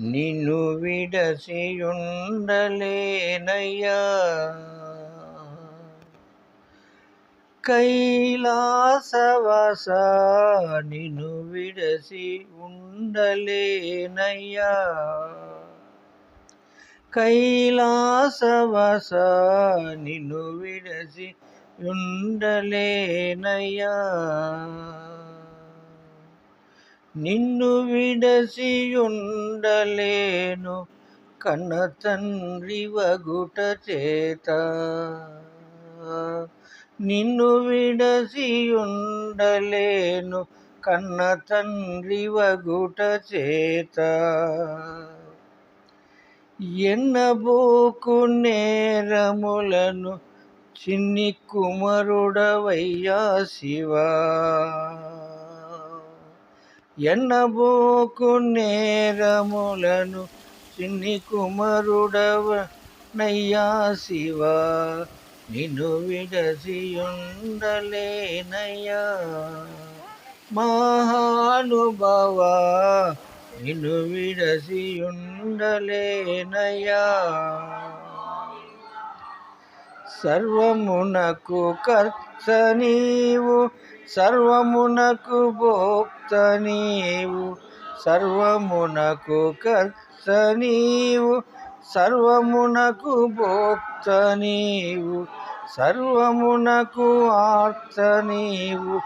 నిన్ను విడసియుండలేనయ్యా. కైలాసవాస నిన్ను విడసి ఉండలేనయ్యా కైలాసవాస నిన్ను విడసి ఉండలేనయ్యా నిన్ను విడసి ఉండలేను కన్న తండ్రి వగుట చేత. నిన్ను విడసి ఉండలేను కన్న తండ్రి వగుట చేత. ఎన్నబోకు నేరములను చిన్ని కుమరుడవయ్యా శివా. ఎన్నబోకు నేరములను చిన్ని కుమరుడవ నయ్యా శివా. నిన్ను విడసియుండలేనయ్యా. మహానుభవ నిన్ను విడసియుండలేనయ్యా. సర్వమునకు కర్త నీవు సర్వమునకు భోక్త నీవు సర్వమునకు కర్త నీవు సర్వమునకు భోక్త నీవు సర్వమునకు ఆర్త నీవు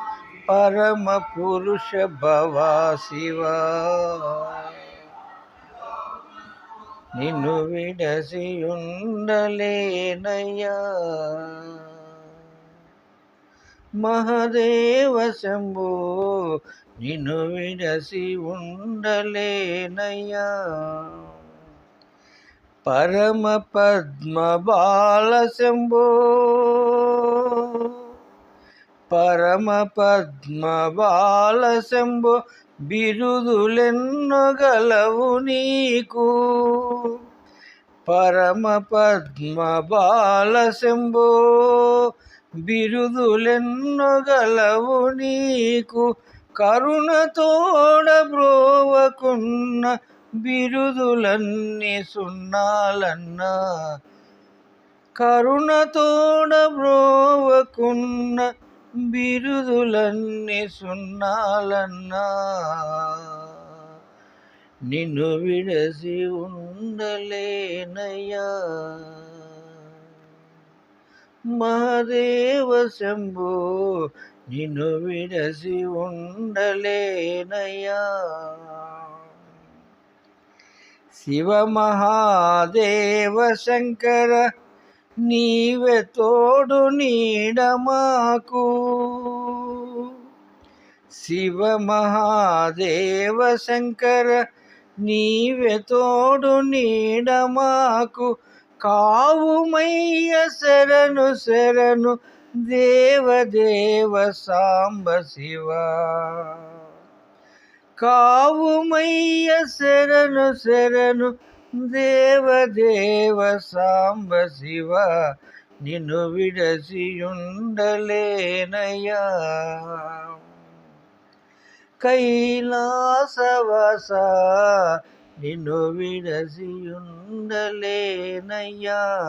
పరమ పురుష భవా శివ. నిన్ను విడసి ఉండలేనయ్యా మహదేవ శంభో నిన్ను విడసి ఉండలేనయ్యా. పరమ పద్మ బాల శంభో పరమ పద్మ బాల శంభో బిరుదులెన్నగలవు నీకు. పరమ పద్మ బాల శంభో బిరుదులెన్నగలవు నీకు. కరుణతోడ బ్రోవకున్న బిరుదులన్నీ సున్నాలన్నా. కరుణతోడ బ్రోవకున్న బిరుదులన్నీ సున్నాలన్నా. నిన్ను విడసి ఉండలేనయ్యా మహాదేవ శంభో నిన్ను విడసి ఉండలేనయ్యా. శివ మహాదేవ శంకర నీవే తోడు నీడమాకు శివ మహాదేవ శంకర నీవే తోడు నీడమాకు కావుమయ్య శరణు శరణు దేవదేవ సాంబ శివ. కావుమయ్య శరణు శరణు దేవదేవ సాంబ శివ. నిన్ను విడసియుండలేనయ్యా కైలాసవాస నిన్ను విడసియుండలేనయ్యా.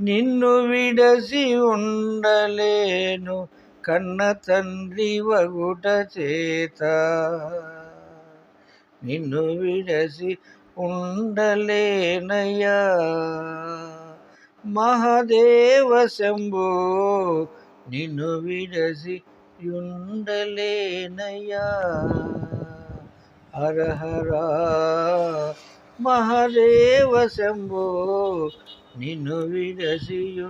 నిన్ను విడసి ఉండలేను కన్న తండ్రి వగుట చేత. నిన్ను విడసి ఉండలేనయ్యా మహాదేవ శంభో నిన్ను విడసి ఉండలేనయ్యా హర హర మహదేవ శంభో నిన్ను విడసియుండలేనయ్యా